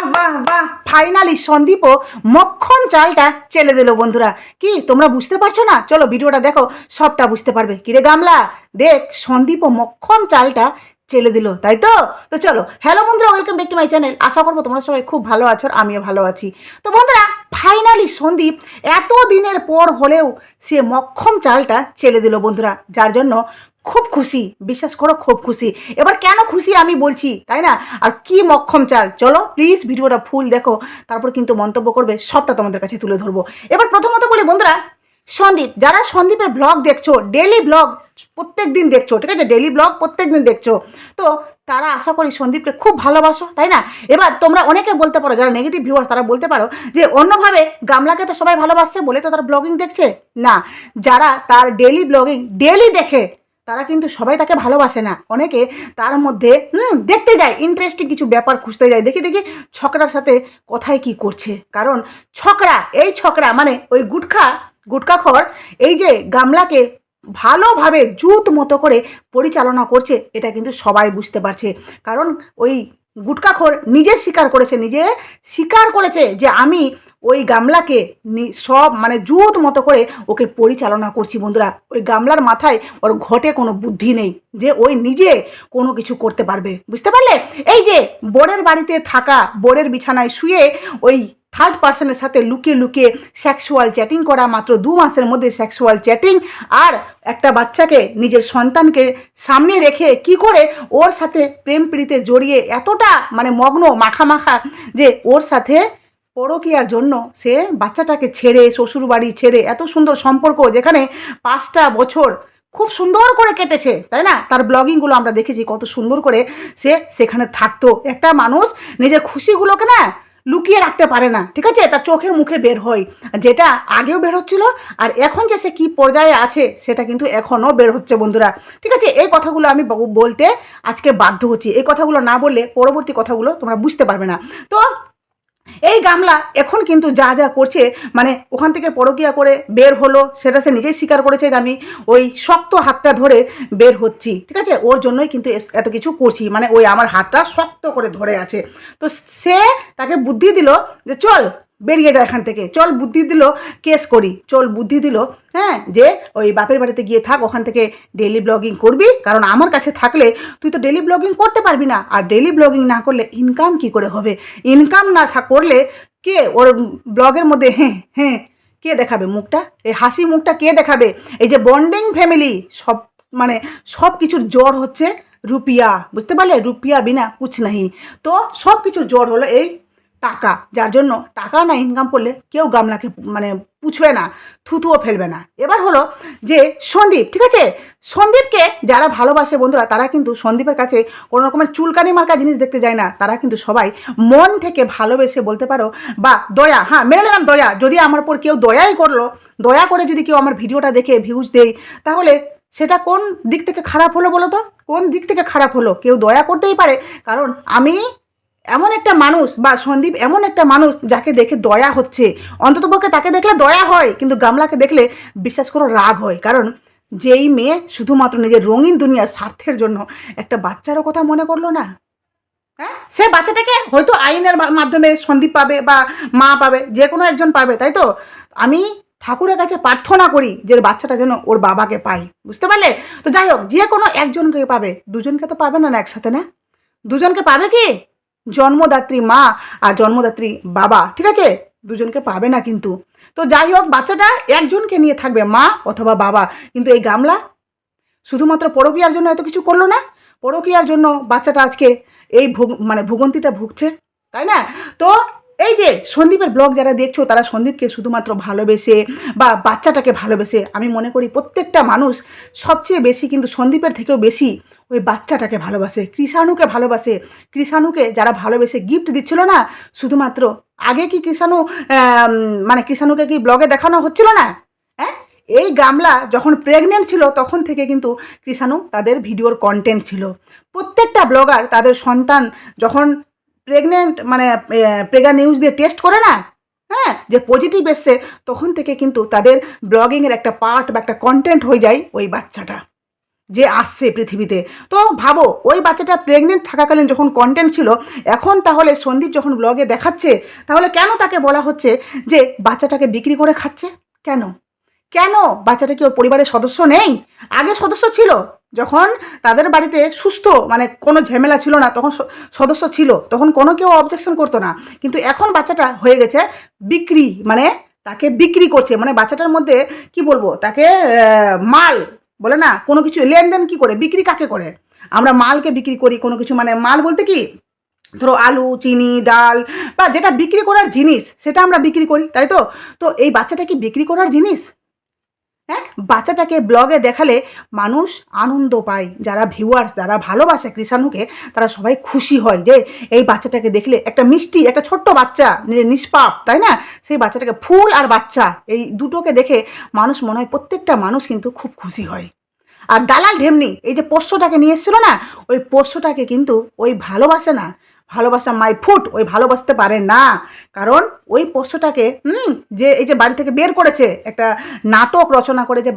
বাহ বাহ বাহ। ফাইনালি সন্দীপও মক্ষণ চালটা চেলে দিল, বন্ধুরা। কি, তোমরা বুঝতে পারছ না? চলো, ভিডিওটা দেখো, সবটা বুঝতে পারবে। কিরে গামলা? দেখ, সন্দীপও মক্ষণ চালটা চেলে দিল, তাই তো? তো চলো হ্যালো বন্ধুরা welcome back to my channel আশা করব তোমরা সবাই খুব ভালো আছো আর আমিও ভালো আছি। তো বন্ধুরা ফাইনালি সন্দীপ এত দিনের পর হলেও সে মক্ষম চালটা চেলে দিল, বন্ধুরা। যার জন্য খুব খুশি, বিশ্বাস করো খুব খুশি। এবার কেন খুশি আমি বলছি, তাই না? আর কি মক্ষম চাল? চলো প্লিজ ভিডিওটা ফুল দেখো, তারপর কিন্তু মন্তব্য করবে, সবটা তোমাদের কাছে তুলে ধরবো। এবার প্রথমত বলি, বন্ধুরা, সন্দীপ, যারা সন্দীপের ব্লগ দেখছ ডেলি ব্লগ প্রত্যেক দিন দেখছ, ঠিক আছে? ডেলি ব্লগ প্রত্যেক দিন দেখছ, তো তারা আশা করি সন্দীপকে খুব ভালোবাসো, তাই না? এবার তোমরা অনেকে বলতে পারো, যারা নেগেটিভ ভিউয়ার্স তারা বলতে পারো যে, অন্যভাবে গামলাকে তো সবাই ভালোবাসছে বলে তো তারা ব্লগিং দেখছে? না, যারা তার ডেলি ব্লগিং ডেলি দেখে তারা কিন্তু সবাই তাকে ভালোবাসে না। অনেকে তার মধ্যে, হুম, দেখতে যায় ইন্টারেস্টিং কিছু ব্যাপার খুঁজতে যায়। দেখি দেখি ছকরার সাথে কথায় কি করছে। কারণ ছকরা এই ছকরা মানে ওই গুটখা, গুটখাখর, এই যে গামলাকে ভালোভাবে জুত মতো করে পরিচালনা করছে, এটা কিন্তু সবাই বুঝতে পারছে। কারণ ওই গুটখাখোর নিজে স্বীকার করেছে, নিজে স্বীকার করেছে যে আমি ওই গামলাকে সব মানে জুত মতো করে ওকে পরিচালনা করছি বন্ধুরা। ওই গামলার মাথায় ওর ঘটে কোনো বুদ্ধি নেই যে ওই নিজে কোনো কিছু করতে পারবে। বুঝতে পারলে? এই যে বরের বাড়িতে থাকা বরের বিছানায় শুয়ে ওই থার্ড পার্সনের সাথে লুকিয়ে লুকিয়ে সেক্সুয়াল চ্যাটিং করা, মাত্র দু মাসের মধ্যে সেক্সুয়াল চ্যাটিং আর একটা বাচ্চাকে নিজের সন্তানকে সামনে রেখে কি করে ওর সাথে প্রেম প্রীতিতে জড়িয়ে এতটা মানে মগ্ন মাখা মাখা যে ওর সাথে পরকিয়ার জন্য সে বাচ্চাটাকে ছেড়ে, শ্বশুরবাড়ি ছেড়ে এত সুন্দর সম্পর্ক যেখানে পাঁচটা বছর খুব সুন্দর করে কেটেছে, তাই না? তার ব্লগিংগুলো আমরা দেখেছি, কত সুন্দর করে সে সেখানে থাকতো। একটা মানুষ নিজের খুশিগুলোকে না লুকিয়ে রাখতে পারে না, ঠিক আছে? তার চোখে মুখে বের হয়। যেটা আগেও বের হচ্ছিল, আর এখন যে সে কী পর্যায়ে আছে, সেটা কিন্তু এখনও বের হচ্ছে, বন্ধুরা। ঠিক আছে? এই কথাগুলো আমি বলতে আজকে বাধ্য হচ্ছি। এই কথাগুলো না বললে পরবর্তী কথাগুলো তোমরা বুঝতে পারবে না। তো এই গামলা এখন কিন্তু যা যা করছে মানে ওখান থেকে পরকিয়া করে বের হলো, সেটা সে নিজেই স্বীকার করেছে যে আমি ওই শক্ত হাতটা ধরে বের হচ্ছি। ঠিক আছে? ওর জন্যই কিন্তু এত কিছু করছি মানে ওই আমার হাতটা শক্ত করে ধরে আছে। তো সে তাকে বুদ্ধি দিল যে চল বেরিয়ে যা এখান থেকে। চল বুদ্ধি দিল কেস করি। চল বুদ্ধি দিল হ্যাঁ যে ওই বাপের বাড়িতে গিয়ে থাক, ওখান থেকে ডেলি ব্লগিং করবি। কারণ আমার কাছে থাকলে তুই তো ডেলি ব্লগিং করতে পারবি না। আর ডেলি ব্লগিং না করলে ইনকাম কি করে হবে? ইনকাম না থাক করলে কে ওর ব্লগের মধ্যে হ্যাঁ হ্যাঁ কে দেখাবে মুখটা? এই হাসি মুখটা কে দেখাবে? এই যে বন্ডিং ফ্যামিলি সব মানে সব কিছুর জ্বর হচ্ছে রুপিয়া। বুঝতে পারলে? রুপিয়া বিনা কুছ নাহি। তো সব কিছুর জ্বর হলো এই টাকা। যার জন্য টাকা না ইনকাম করলে কেউ গামলাকে মানে পুছবে না, থুতুও ফেলবে না। এবার হলো যে সন্দীপ, ঠিক আছে? সন্দীপকে যারা ভালোবাসে বন্ধুরা, তারা কিন্তু সন্দীপের কাছে কোনো রকমের চুলকানি মার্কা জিনিস দেখতে যায় না। তারা কিন্তু সবাই মন থেকে ভালোবেসে বলতে পারো, বা দয়া হ্যাঁ মেনে নিলাম দয়া। যদি আমার পর কেউ দয়াই করল, দয়া করে যদি কেউ আমার ভিডিওটা দেখে ভিউজ দেয়, তাহলে সেটা কোন দিক থেকে খারাপ হলো বলো তো? কোন দিক থেকে খারাপ হলো? কেউ দয়া করতেই পারে। কারণ আমি এমন একটা মানুষ বা সন্দীপ এমন একটা মানুষ যাকে দেখে দয়া হচ্ছে। অন্ততপক্ষে তাকে দেখলে দয়া হয়, কিন্তু গামলাকে দেখলে বিশ্বাস করো রাগ হয়। কারণ যেই মেয়ে শুধুমাত্র নিজের রঙিন দুনিয়ার স্বার্থের জন্য একটা বাচ্চারও কথা মনে করল না। হ্যাঁ? সে বাচ্চাটাকে হয়তো আইনের মাধ্যমে সন্দীপ পাবে বা মা পাবে, যে কোনো একজন পাবে, তাই তো? আমি ঠাকুরের কাছে প্রার্থনা করি যে বাচ্চাটা যেন ওর বাবাকে পাই বুঝতে পারলে? তো যাই হোক, যে কোনো একজনকে পাবে। দুজনকে তো পাবে না না একসাথে, না? দুজনকে পাবে কি? জন্মদাত্রী মা আর জন্মদাত্রী বাবা, ঠিক আছে? দুজনকে পাবে না কিন্তু। তো যাই হোক, বাচ্চাটা একজনকে নিয়ে থাকবে, মা অথবা বাবা। কিন্তু এই গামলা শুধুমাত্র পরকীয়ার জন্য এত কিছু করল না। পরকীয়ার জন্য বাচ্চাটা আজকে এই ভোগ মানে ভুগন্তিটা ভুগছে, তাই না? তো এই যে সন্দীপের ব্লগ যারা দেখছ, তারা সন্দীপকে শুধুমাত্র ভালোবেসে বা বাচ্চাটাকে ভালোবেসে আমি মনে করি প্রত্যেকটা মানুষ সবচেয়ে বেশি কিন্তু সন্দীপের থেকেও বেশি ওই বাচ্চাটাকে ভালোবাসে, কৃষাণুকে ভালোবাসে। কৃষাণুকে যারা ভালোবেসে গিফট দিচ্ছিল না, শুধুমাত্র আগে কি কৃষাণু মানে কৃষাণুকে কি ব্লগে দেখানো হচ্ছিল না? হ্যাঁ? এই গামলা যখন প্রেগনেন্ট ছিল, তখন থেকে কিন্তু কৃষাণু তাদের ভিডিওর কন্টেন্ট ছিল। প্রত্যেকটা ব্লগার তাদের সন্তান যখন প্রেগনেন্ট মানে প্রেগা নিউজ দিয়ে টেস্ট করে না? হ্যাঁ যে পজিটিভ এসছে, তখন থেকে কিন্তু তাদের ব্লগিংয়ের একটা পার্ট বা একটা কন্টেন্ট হয়ে যায় ওই বাচ্চাটা, যে আসছে পৃথিবীতে। তো ভাবো, ওই বাচ্চাটা প্রেগনেন্ট থাকাকালীন যখন কন্টেন্ট ছিল, এখন তাহলে সন্দীপ যখন ব্লগে দেখাচ্ছে, তাহলে কেন তাকে বলা হচ্ছে যে বাচ্চাটাকে বিক্রি করে খাচ্ছে? কেন? কেন বাচ্চাটা কি ওর পরিবারের সদস্য নেই? আগে সদস্য ছিল। যখন তাদের বাড়িতে সুস্থ মানে কোনো ঝামেলা ছিল না, তখন সদস্য ছিল। তখন কোনো কেউ অবজেকশন করতো না। কিন্তু এখন বাচ্চাটা হয়ে গেছে বিক্রি মানে তাকে বিক্রি করছে। মানে বাচ্চাটার মধ্যে কি বলব? তাকে মাল বলে না, কোনো কিছু লেনদেন কি করে? বিক্রি কাকে করে? আমরা মালকে বিক্রি করি, কোনো কিছু মানে মাল বলতে কি? ধরো আলু, চিনি, ডাল বা যেটা বিক্রি করার জিনিস, সেটা আমরা বিক্রি করি, তাই তো? তো এই বাচ্চাটা কি বিক্রি করার জিনিস? হ্যাঁ? বাচ্চাটাকে ব্লগে দেখালে মানুষ আনন্দ পায়। যারা ভিউয়ার্স যারা ভালোবাসে কৃষাণুকে তারা সবাই খুশি হয় যে এই বাচ্চাটাকে দেখলে একটা মিষ্টি, একটা ছোট্ট বাচ্চা নিষ্পাপ, তাই না? সেই বাচ্চাটাকে ফুল আর বাচ্চা, এই দুটোকে দেখে মানুষ মনে হয় প্রত্যেকটা মানুষ কিন্তু খুব খুশি হয়। আর দালাল ঢেমনি, এই যে পোষ্যটাকে নিয়ে এসেছিল না, ওই পোষ্যটাকে কিন্তু ওই ভালোবাসে না ভালোবাসা মাই ফুট, ওই ভালোবাসতে পারে না। কারণ ওই পোষ্যটাকে, হুম, যে এই যে বাড়ি থেকে বের করেছে, একটা নাটক রচনা করে যে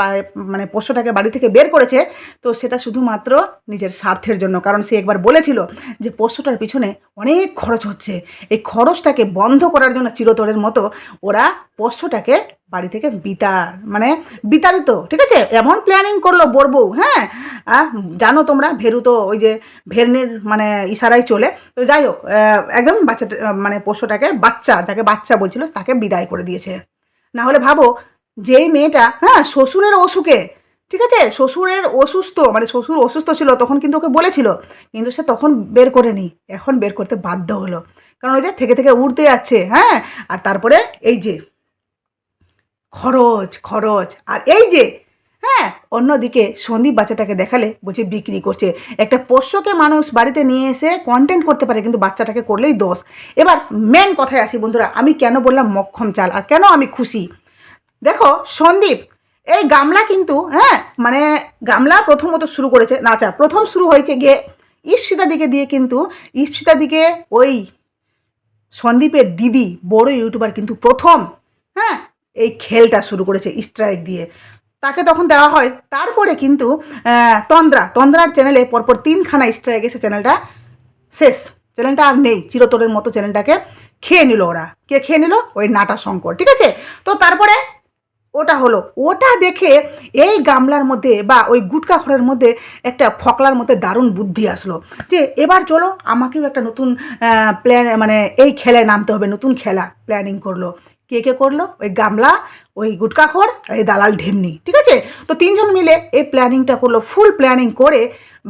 মানে পোষ্যটাকে বাড়ি থেকে বের করেছে, তো সেটা শুধুমাত্র নিজের স্বার্থের জন্য। কারণ সে একবার বলেছিল যে পোষ্যটার পিছনে অনেক খরচ হচ্ছে। এই খরচটাকে বন্ধ করার জন্য চিরতরের মতো ওরা পোষ্যটাকে বাড়ি থেকে বিতার মানে বিতাড়িত, ঠিক আছে? এমন প্ল্যানিং করল বড়বু হ্যাঁ? জানো তোমরা, ভেরু তো ওই যে ভেরনের মানে ইশারায় চলে। তো যাই হোক একদম বাচ্চাটা মানে পশুটাকে বাচ্চা, যাকে বাচ্চা বলছিল, তাকে বিদায় করে দিয়েছে। না হলে ভাবো, যেই মেয়েটা হ্যাঁ শ্বশুরের অসুখে, ঠিক আছে? শ্বশুরের অসুস্থ মানে শ্বশুর অসুস্থ ছিল, তখন কিন্তু ওকে বলেছিল, কিন্তু সে তখন বের করেনি, এখন বের করতে বাধ্য হলো। কারণ ওই যে থেকে থেকে উঠতে যাচ্ছে হ্যাঁ? আর তারপরে এই যে খরচ খরচ। আর এই যে হ্যাঁ অন্যদিকে সন্দীপ বাচ্চাটাকে দেখালে বলছে বিক্রি করছে। একটা পোষ্যকে মানুষ বাড়িতে নিয়ে এসে কন্টেন্ট করতে পারে, কিন্তু বাচ্চাটাকে করলেই দোষ। এবার মেন কথায় আসি বন্ধুরা, আমি কেন বললাম মক্ষম চাল, আর কেন আমি খুশি? দেখো, সন্দীপ, এই গামলা কিন্তু হ্যাঁ মানে গামলা প্রথমত শুরু করেছে, না আচ্ছা প্রথম শুরু হয়েছে গিয়ে ঈপ্সিতা দিকে দিয়ে কিন্তু ঈপ্সিতা দিকে ওই সন্দীপের দিদি, বড় ইউটিউবার কিন্তু প্রথম হ্যাঁ এই খেলটা শুরু করেছে স্ট্রাইক দিয়ে। তাকে তখন দেওয়া হয়। তারপরে কিন্তু তন্দ্রা, তন্দ্রার চ্যানেলে পরপর তিনখানা স্ট্রাইক এসে চ্যানেলটা শেষ। চ্যানেলটা আর নেই। চিরতরের মতো চ্যানেলটাকে খেয়ে নিল ওরা। কে খেয়ে নিল? ওই নাটা শঙ্কর, ঠিক আছে? তো তারপরে ওটা হলো। ওটা দেখে এই গামলার মধ্যে বা ওই গুটকা খড়ের মধ্যে একটা ফকলার মধ্যে দারুণ বুদ্ধি আসলো। যে এবার চলো, আমাকেও একটা নতুন প্ল্যান মানে এই খেলায় নামতে হবে, নতুন খেলা প্ল্যানিং করল। কে কে করল? ওই গামলা, ওই গুটকা খড় আর এই দালাল ঢেমনি, ঠিক আছে? তো তিনজন মিলে এই প্ল্যানিংটা করল ফুল প্ল্যানিং করে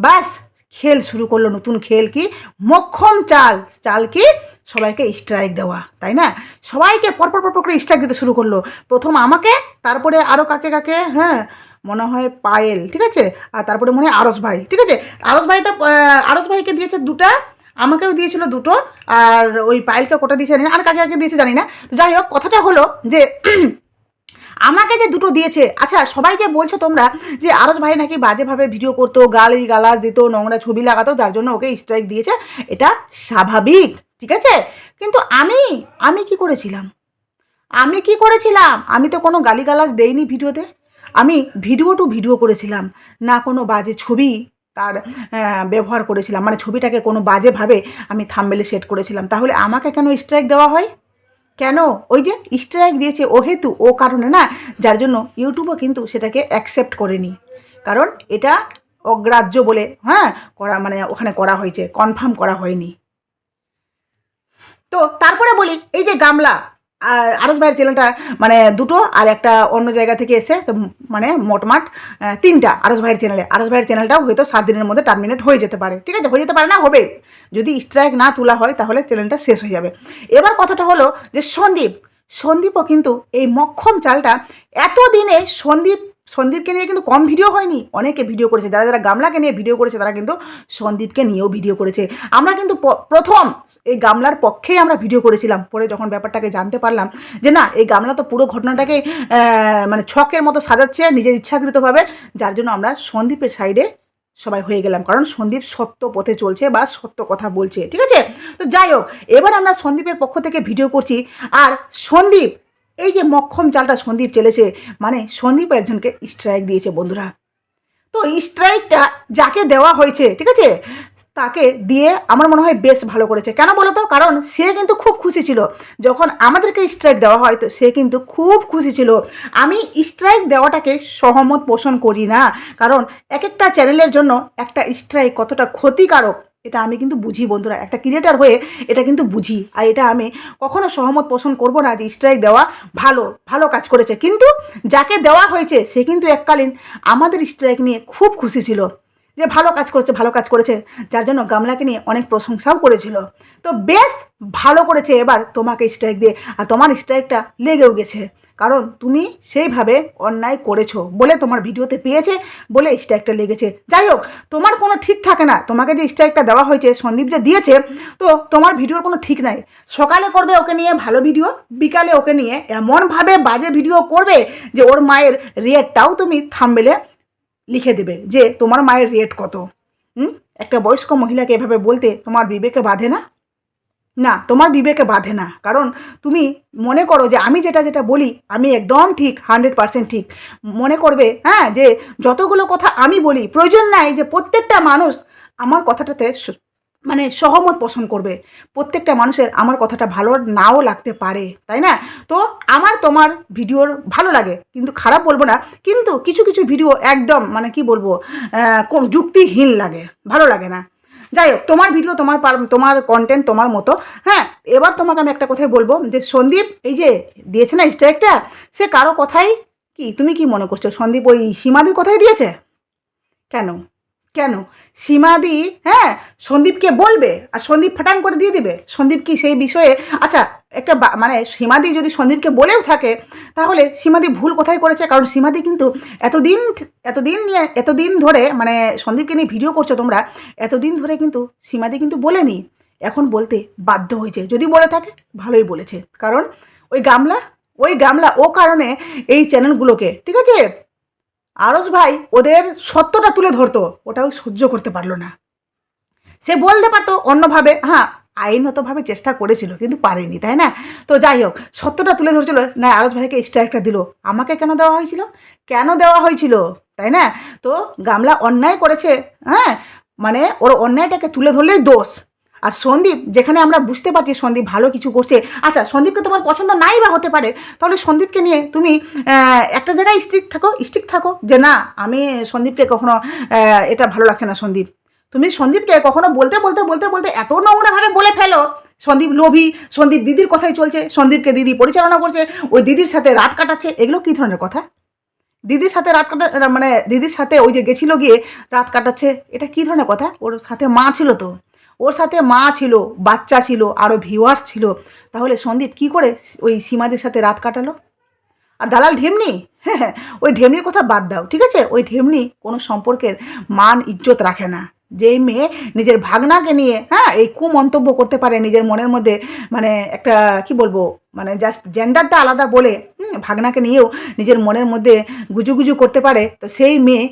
ব্যাস খেল শুরু করল, নতুন খেল কি? মক্ষম চাল চাল কি? সবাইকে স্ট্রাইক দেওয়া, তাই না? সবাইকে পরপর পরপর করে স্ট্রাইক দিতে শুরু করল। প্রথম আমাকে, তারপরে আরও কাকে কাকে? হ্যাঁ মনে হয় পায়েল, ঠিক আছে? আর তারপরে মনে হয় আরস ভাই, ঠিক আছে? আরস ভাই তো আরস ভাইকে দিয়েছে দুটা আমাকেও দিয়েছিল দুটো, আর ওই পায়েলকে কোটা দিয়েছে জানি না, আর কাকে কাকে দিয়েছে জানি না। তো যাই হোক, কথাটা হলো যে, আমাকে যে দুটো দিয়েছে আচ্ছা সবাই যে বলছো তোমরা যে আরস ভাই নাকি বাজেভাবে ভিডিও করতো, গালি গালাজ দিত, নোংরা ছবি লাগাতো, যার জন্য ওকে স্ট্রাইক দিয়েছে, এটা স্বাভাবিক, ঠিক আছে? কিন্তু আমি আমি কি করেছিলাম? আমি কি করেছিলাম? আমি তো কোনো গালিগালাজ দেইনি ভিডিওতে। আমি ভিডিও টু ভিডিও করেছিলাম, না কোনো বাজে ছবি তার ব্যবহার করেছিলাম। মানে ছবিটাকে কোনো বাজেভাবে আমি থাম্বেলে সেট করেছিলাম। তাহলে আমাকে কেন স্ট্রাইক দেওয়া হয়? কেন? ওই যে স্ট্রাইক দিয়েছে ও হেতু ও কারণে না? যার জন্য ইউটিউবও কিন্তু সেটাকে অ্যাকসেপ্ট করেনি। কারণ এটা অগ্রাহ্য বলে হ্যাঁ করা মানে ওখানে করা হয়েছে কনফার্ম করা হয়নি। তো তারপরে বলি, এই যে গামলা আর আরস ভাইয়ের চ্যানেলটা মানে দুটো আর একটা অন্য জায়গা থেকে এসে, তো মানে মোটমাট তিনটা আরস ভাইয়ের চ্যানেলে। আরস ভাইয়ের চ্যানেলটাও হয়তো সাত দিনের মধ্যে টার্মিনেট হয়ে যেতে পারে। ঠিক আছে? হয়ে যেতে পারে না, হবে। যদি স্ট্রাইক না তোলা হয়, তাহলে চ্যানেলটা শেষ হয়ে যাবে। এবার কথাটা হলো যে সন্দীপ, সন্দীপও কিন্তু এই মক্ষম চালটা এত দিনে সন্দীপ সন্দীপকে নিয়ে কিন্তু কম ভিডিও হয়নি, অনেকে ভিডিও করেছে। যারা যারা গামলাকে নিয়ে ভিডিও করেছে, তারা কিন্তু সন্দীপকে নিয়েও ভিডিও করেছে। আমরা কিন্তু প্রথম এই গামলার পক্ষেই আমরা ভিডিও করেছিলাম, পরে যখন ব্যাপারটাকে জানতে পারলাম যে না, এই গামলা তো পুরো ঘটনাটাকে মানে ছকের মতো সাজাচ্ছে নিজের ইচ্ছাকৃতভাবে, যার জন্য আমরা সন্দীপের সাইডে সবাই হয়ে গেলাম। কারণ সন্দীপ সত্য পথে চলছে বা সত্য কথা বলছে, ঠিক আছে? তো যাই হোক, এবার আমরা সন্দীপের পক্ষ থেকে ভিডিও করছি। আর সন্দীপ এই যে মক্ষম চালটা সন্দীপ চলেছে মানে সন্দীপ একজনকে স্ট্রাইক দিয়েছে বন্ধুরা। তো স্ট্রাইকটা যাকে দেওয়া হয়েছে, ঠিক আছে? তাকে দিয়ে আমার মনে হয় বেশ ভালো করেছে। কেন বলো তো? কারণ সে কিন্তু খুব খুশি ছিল। যখন আমাদেরকে স্ট্রাইক দেওয়া হয়, তো সে কিন্তু খুব খুশি ছিল। আমি স্ট্রাইক দেওয়াটাকে সহমত পোষণ করি না। কারণ এক একটা চ্যানেলের জন্য একটা স্ট্রাইক কতটা ক্ষতিকারক এটা আমি কিন্তু বুঝি, বন্ধুরা। একটা ক্রিয়েটার হয়ে এটা কিন্তু বুঝি। আর এটা আমি কখনো সহমত পোষণ করব না যে স্ট্রাইক দেওয়া ভালো ভালো কাজ করেছে। কিন্তু যাকে দেওয়া হয়েছে, সে কিন্তু এককালীন। আমাদের স্ট্রাইক নিয়ে খুব খুশি ছিল। যে ভালো কাজ করেছে, ভালো কাজ করেছে। যার জন্য গামলাকে নিয়ে অনেক প্রশংসাও করেছিল। তো বেশ ভালো করেছে এবার তোমাকে স্ট্রাইক দিয়ে। আর তোমার স্ট্রাইকটা লেগেও গেছে। কারণ তুমি সেইভাবে অন্যায় করেছ বলে তোমার ভিডিওতে পেয়েছে বলে স্ট্রাইকটা লেগেছে। যাই হোক, তোমার কোনো ঠিক থাকে না। তোমাকে যে স্ট্রাইকটা দেওয়া হয়েছে, সন্দীপ যে দিয়েছে, তো তোমার ভিডিওর কোনো ঠিক নাই। সকালে করবে ওকে নিয়ে ভালো ভিডিও, বিকালে ওকে নিয়ে এমনভাবে বাজে ভিডিও করবে যে ওর মায়ের রেটটাও তুমি থামবেলে লিখে দেবে যে তোমার মায়ের রেট কত। হুম? একটা বয়স্ক মহিলাকে এভাবে বলতে তোমার বিবেকে বাঁধে না? না, তোমার বিবেকে বাঁধে না। কারণ তুমি মনে করো যে আমি যেটা যেটা বলি, আমি একদম ঠিক হান্ড্রেড পার্সেন্ট ঠিক। মনে করবে হ্যাঁ যে যতগুলো কথা আমি বলি, প্রয়োজন নাই যে প্রত্যেকটা মানুষ আমার কথাটাতে মানে সহমত পোষণ করবে। প্রত্যেকটা মানুষের আমার কথাটা ভালো নাও লাগতে পারে, তাই না? তো আমার তোমার ভিডিওর ভালো লাগে, কিন্তু খারাপ বলব না, কিন্তু কিছু কিছু ভিডিও একদম মানে কি বলব যুক্তিহীন লাগে, ভালো লাগে না। যাই হোক, তোমার ভিডিও, তোমার তোমার কন্টেন্ট তোমার মতো হ্যাঁ? এবার তোমাকে আমি একটা কথাই বলব যে সন্দীপ, এই যে দিয়েছে না স্ট্রাইকটা সে কারও কথাই কি, তুমি কি মনে করছ? সন্দীপ ওই সীমাদির কথাই দিয়েছে? কেন? কেন? সীমাদি হ্যাঁ সন্দীপকে বলবে আর সন্দীপ ফাটাং করে দিয়ে দিবে। সন্দীপ কি সেই বিষয়ে আচ্ছা একটা মানে সীমাদি যদি সন্দীপকে বলেও থাকে, তাহলে সীমাদি ভুল কোথায় করেছে? কারণ সীমাদি কিন্তু এতদিন এতদিন নিয়ে, এতদিন ধরে মানে সন্দীপকে নিয়ে ভিডিও করছ তোমরা, এতদিন ধরে কিন্তু সীমাদি কিন্তু বলেনি। এখন বলতে বাধ্য হয়েছে। যদি বলে থাকে, ভালোই বলেছে। কারণ ওই গামলা ওই গামলা ও কারণে এই চ্যানেলগুলোকে ঠিক আছে? আরস ভাই ওদের সত্যটা তুলে ধরতো, ওটাও সহ্য করতে পারল না। সে বলতে পারতো অন্যভাবে হ্যাঁ আইনতভাবে চেষ্টা করেছিল, কিন্তু পারেনি, তাই না? তো যাই হোক, সত্যটা তুলে ধরছিল, না আরস ভাইকে স্ট্রাইকটা দিল। আমাকে কেন দেওয়া হয়েছিল? কেন দেওয়া হয়েছিল? তাই না? তো গামলা অন্যায় করেছে হ্যাঁ? মানে ওর অন্যায়টাকে তুলে ধরলেই দোষ। আর সন্দীপ, যেখানে আমরা বুঝতে পারছি সন্দীপ ভালো কিছু করছে। আচ্ছা সন্দীপকে তোমার পছন্দ নাই বা হতে পারে, তাহলে সন্দীপকে নিয়ে তুমি একটা জায়গায় স্ট্রিক্ট থাকো স্ট্রিক্ট থাকো যে না, আমি সন্দীপকে কখনো এটা ভালো লাগছে না সন্দীপ। তুমি সন্দীপকে কখনো বলতে বলতে বলতে বলতে এত নোংরাভাবে বলে ফেলো। সন্দীপ লোভী, সন্দীপ দিদির কথাই চলছে, সন্দীপকে দিদি পরিচালনা করছে, ওই দিদির সাথে রাত কাটাচ্ছে, এগুলো কী ধরনের কথা? দিদির সাথে রাত কাটা মানে দিদির সাথে ওই যে গেছিল গিয়ে রাত কাটাচ্ছে, এটা কী ধরনের কথা? ওর সাথে মা ছিল তো। ওর সাথে মা ছিল, বাচ্চা ছিল আরও ভিউয়ার্স ছিল। তাহলে সন্দীপ কি করে ওই সীমাদের সাথে রাত কাটালো? আর দালাল ঢেমনি? হ্যাঁ হ্যাঁ ওই ঢেমনির কথা বাদ দাও, ঠিক আছে? ওই ঢেমনি কোনো সম্পর্কের মান, ইজ্জত রাখে না। যেই মেয়ে নিজের ভাগনাকে নিয়ে হ্যাঁ এই কুমন্তব্য করতে পারে নিজের মনের মধ্যে মানে একটা, কি বলব মানে জাস্ট জেন্ডারটা আলাদা বলে ভাগনাকে নিয়েও নিজের মনের মধ্যে গুজুগুজু করতে পারে, তো সেই মেয়ে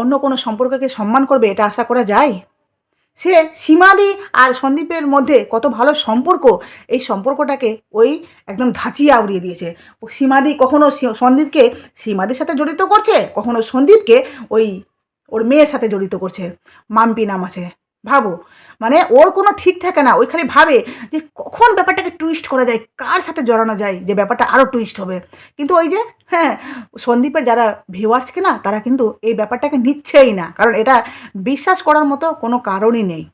অন্য কোনো সম্পর্ককে সম্মান করবে, এটা আশা করা যায়? সে সীমাদি আর সন্দীপের মধ্যে কত ভালো সম্পর্ক, এই সম্পর্কটাকে ওই একদম ধাঁচিয়ে আউড়িয়ে দিয়েছে। ও সীমাদি কখনো সন্দীপকে সীমাদির সাথে জড়িত করছে? কখনো সন্দীপকে ওই ওর মেয়ের সাথে জড়িত করছে? মাম্পি নাম আছে। ভাবো। মানে ওর কোনো ঠিক থাকে না ওইখানে ভাবে যে কখন ব্যাপারটাকে টুইস্ট করা যায়, কার সাথে জড়ানো যায়, যে ব্যাপারটা আরও টুইস্ট হবে। কিন্তু ওই যে হ্যাঁ সন্দীপের যারা ভিউয়ার্সকে না, তারা কিন্তু এই ব্যাপারটাকে নিচ্ছেই না। কারণ এটা বিশ্বাস করার মতো কোনো কারণই নেই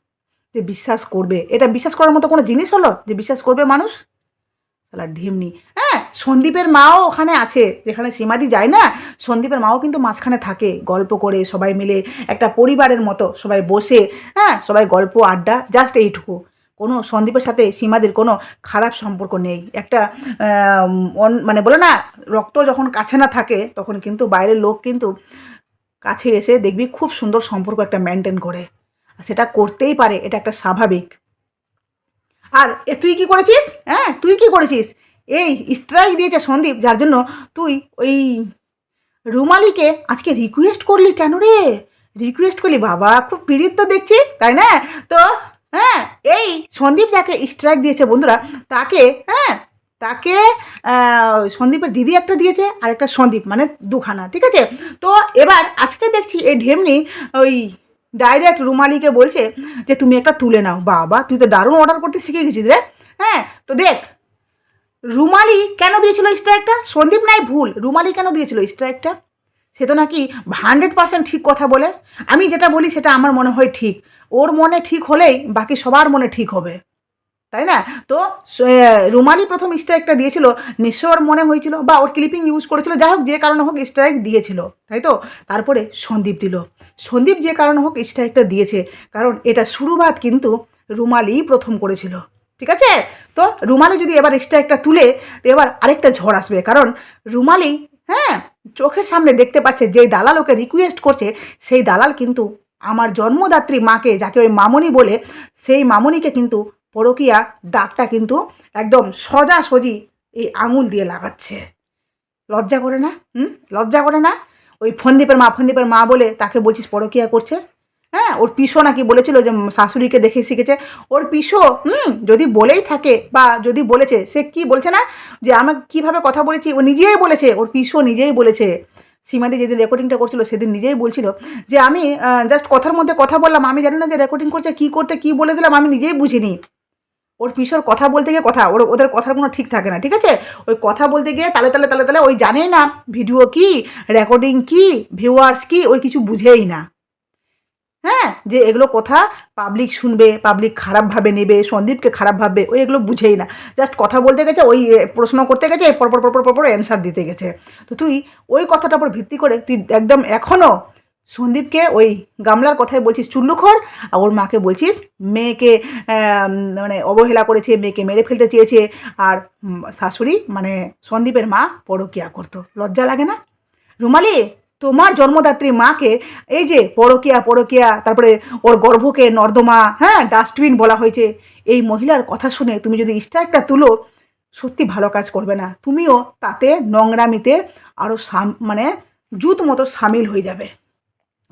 যে বিশ্বাস করবে। এটা বিশ্বাস করার মতো কোনো জিনিস হলো যে বিশ্বাস করবে মানুষ? তাহলে ঢিমনি হ্যাঁ সন্দীপের মাও ওখানে আছে, যেখানে সীমাদি যায় না, সন্দীপের মাও কিন্তু মাঝখানে থাকে, গল্প করে, সবাই মিলে একটা পরিবারের মতো, সবাই বসে হ্যাঁ সবাই গল্প, আড্ডা জাস্ট এইটুকু। কোনো সন্দীপের সাথে সীমাদির কোনো খারাপ সম্পর্ক নেই। একটা মানে বলে না, রক্ত যখন কাছে না থাকে, তখন কিন্তু বাইরের লোক কিন্তু কাছে এসে দেখবি খুব সুন্দর সম্পর্ক একটা মেনটেন করে। সেটা করতেই পারে, এটা একটা স্বাভাবিক। আর তুই কি করেছিস? হ্যাঁ তুই কি করেছিস? এই স্ট্রাইক দিয়েছে সন্দীপ, যার জন্য তুই ওই রুমালিকে আজকে রিকোয়েস্ট করলি কেন রে? রিকোয়েস্ট করলি? বাবা, খুব পীড়িত তো দেখছি, তাই না? তো হ্যাঁ এই সন্দীপ যাকে স্ট্রাইক দিয়েছে বন্ধুরা, তাকে হ্যাঁ তাকে সন্দীপের দিদি একটা দিয়েছে, আর একটা সন্দীপ মানে দুখানা, ঠিক আছে? তো এবার আজকে দেখছি এই ঢেমনি ওই ডাইরেক্ট রুমালিকে বলছে যে, তুমি একটা তুলে নাও। বাবা, তুই তো দারুণ অর্ডার করতে শিখে গেছিস রে। হ্যাঁ তো দেখ, রুমালি কেন দিয়েছিল স্ট্রাইকটা সন্দীপ নাই, ভুল। রুমালি কেন দিয়েছিল স্ট্রাইকটা সে তো নাকি হান্ড্রেড পার্সেন্ট ঠিক কথা বলে। আমি যেটা বলি সেটা আমার মনে হয় ঠিক। ওর মনে ঠিক হলেই বাকি সবার মনে ঠিক হবে। তাই না? তো রুমালি প্রথম স্ট্রাইকটা দিয়েছিল। নিশ্চয় মনে হয়েছিল বা ওর ক্লিপিং ইউজ করেছিল। যাই হোক, যে কারণে হোক স্ট্রাইক দিয়েছিল, তাই তো? তারপরে সন্দীপ দিল। সন্দীপ যে কারণে হোক স্ট্রাইকটা দিয়েছে, কারণ এটা শুরুবাত কিন্তু রুমালিই প্রথম করেছিল। ঠিক আছে? তো, রুমালি যদি এবার স্ট্রাইকটা তুলে, তো এবার আরেকটা ঝড় আসবে। কারণ রুমালি হ্যাঁ চোখের সামনে দেখতে পাচ্ছে, যেই দালাল ওকে রিকোয়েস্ট করছে, সেই দালাল কিন্তু আমার জন্মদাত্রী মাকে, যাকে ওই মামনি বলে, সেই মামনিকে কিন্তু পরকিয়া দাগটা কিন্তু একদম সোজাসুজি এই আঙুল দিয়ে লাগাচ্ছে। লজ্জা করে না? হুম? লজ্জা করে না? ওই ফন্দীপের মা ফন্দীপের মা বলে তাকে বলছিস পরকিয়া করছে? হ্যাঁ? ওর পিসো নাকি বলেছিল যে শাশুড়িকে দেখে শিখেছে। ওর পিসো, হুম, যদি বলেই থাকে বা যদি বলেছে, সে কি বলছে না? যে আমি কীভাবে কথা বলেছি? ও নিজেই বলেছে, ওর পিসো নিজেই বলেছে। সীমাদি যেদিন রেকর্ডিংটা করছিল, সেদিন নিজেই বলছিল যে আমি জাস্ট কথার মধ্যে কথা বললাম, আমি জানি না যে রেকর্ডিং করছে, কী করতে, কী বলে দিলাম, আমি নিজেই বুঝিনি। ওর পিসোর কথা বলতে গিয়ে কথা, ওর, ওদের কথার কোনো ঠিক থাকে না, ঠিক আছে? ওই কথা বলতে গিয়ে তালে তালে তালে তালে, ওই জানেই না ভিডিও কি রেকর্ডিং কি ভিউয়ার্স কি, ওই কিছু বুঝেই না। হ্যাঁ? যে এগুলো কথা পাবলিক শুনবে পাবলিক খারাপভাবে নেবে, সন্দীপকে খারাপ ভাববে ওই এগুলো বুঝেই না। জাস্ট কথা বলতে গেছে, ওই প্রশ্ন করতে গেছে পরপর পরপর পরপর অ্যান্সার দিতে গেছে। তো তুই ওই কথাটার উপর ভিত্তি করে, তুই একদম এখনও সন্দীপকে ওই গামলার কথায় বলছিস চুল্লুখর আর ওর মাকে বলছিস, মেয়েকে মানে অবহেলা করেছে, মেয়েকে মেরে ফেলতে চেয়েছে। আর শাশুড়ি মানে সন্দীপের মা পরকিয়া করতো। লজ্জা লাগে না? রুমালি, তোমার জন্মদাত্রী মাকে এই যে পরকিয়া পরকিয়া, তারপরে ওর গর্ভকে নর্দমা হ্যাঁ ডাস্টবিন বলা হয়েছে, এই মহিলার কথা শুনে তুমি যদি স্ট্রাইকটা তুলো, সত্যি ভালো কাজ করবে না। তুমিও তাতে নোংরামিতে আরও মানে জুত মতো সামিল হয়ে যাবে।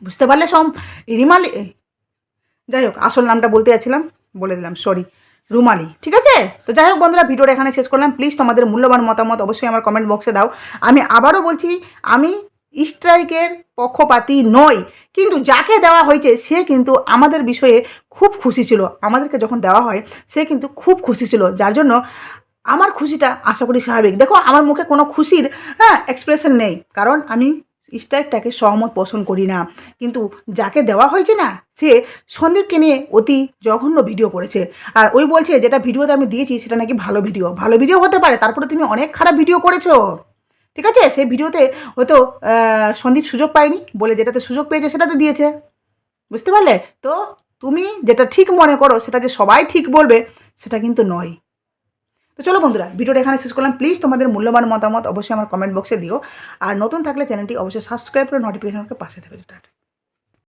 বুঝতে পারলে সম রিমালি যাই হোক, আসল নামটা বলতে যাচ্ছিলাম, বলে দিলাম সরি রুমালি, ঠিক আছে? তো যাই হোক বন্ধুরা, ভিডিওটা এখানে শেষ করলাম। প্লিজ তোমাদের মূল্যবান মতামত অবশ্যই আমার কমেন্ট বক্সে দাও। আমি আবারও বলছি, আমি স্ট্রাইকের পক্ষপাতি নই, কিন্তু যাকে দেওয়া হয়েছে, সে কিন্তু আমাদের বিষয়ে খুব খুশি ছিল। আমাদেরকে যখন দেওয়া হয়, সে কিন্তু খুব খুশি ছিল। যার জন্য আমার খুশিটা আশা করি স্বাভাবিক। দেখো, আমার মুখে কোনো খুশির হ্যাঁ এক্সপ্রেশন নেই। কারণ আমি স্ট্রাইকটাকে সহমত পোষণ করি না। কিন্তু যাকে দেওয়া হয়েছে না, সে সন্দীপকে নিয়ে অতি জঘন্য ভিডিও করেছে। আর ওই বলছে, যেটা ভিডিওতে আমি দিয়েছি, সেটা নাকি ভালো ভিডিও। ভালো ভিডিও হতে পারে, তারপরে তুমি অনেক খারাপ ভিডিও করেছ। ঠিক আছে? সেই ভিডিওতে হয়তো সন্দীপ সুযোগ পায়নি বলে যেটাতে সুযোগ পেয়েছে, সেটাতে দিয়েছে। বুঝতে পারলে? তো তুমি যেটা ঠিক মনে করো, সেটা যে সবাই ঠিক বলবে, সেটা কিন্তু নয়। তো চলো বন্ধুরা, ভিডিওটা এখানে শেষ করলাম। প্লিজ তোমাদের মূল্যবান মতামত অবশ্যই আমার কমেন্ট বক্সে দিও। আর নতুন থাকলে চ্যানেলটি অবশ্যই সাবস্ক্রাইব করে নোটিফিকেশনকে পাশে থেকে টাটা।